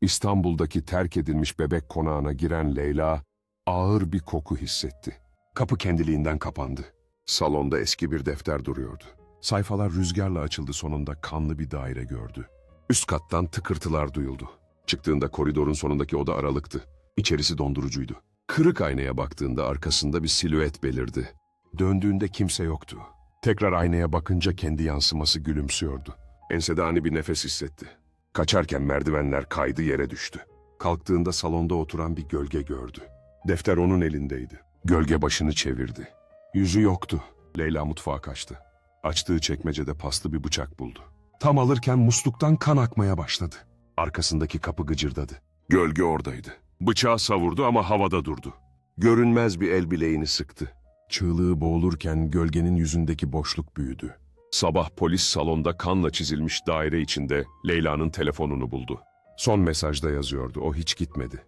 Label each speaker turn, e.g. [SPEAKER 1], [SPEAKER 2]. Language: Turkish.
[SPEAKER 1] İstanbul'daki terk edilmiş bebek konağına giren Leyla ağır bir koku hissetti. Kapı kendiliğinden kapandı. Salonda eski bir defter duruyordu. Sayfalar rüzgarla açıldı sonunda kanlı bir daire gördü. Üst kattan tıkırtılar duyuldu. Çıktığında koridorun sonundaki oda aralıktı. İçerisi dondurucuydu. Kırık aynaya baktığında arkasında bir silüet belirdi. Döndüğünde kimse yoktu. Tekrar aynaya bakınca kendi yansıması gülümsüyordu. Ensede ani bir nefes hissetti. Kaçarken merdivenler kaydı yere düştü. Kalktığında salonda oturan bir gölge gördü. Defter onun elindeydi. Gölge başını çevirdi. Yüzü yoktu. Leyla mutfağa kaçtı. Açtığı çekmecede paslı bir bıçak buldu. Tam alırken musluktan kan akmaya başladı. Arkasındaki kapı gıcırdadı. Gölge oradaydı. Bıçağı savurdu ama havada durdu. Görünmez bir el bileğini sıktı. Çığlığı boğulurken gölgenin yüzündeki boşluk büyüdü. Sabah polis salonda kanla çizilmiş daire içinde Leyla'nın telefonunu buldu. Son mesajda yazıyordu, o hiç gitmedi.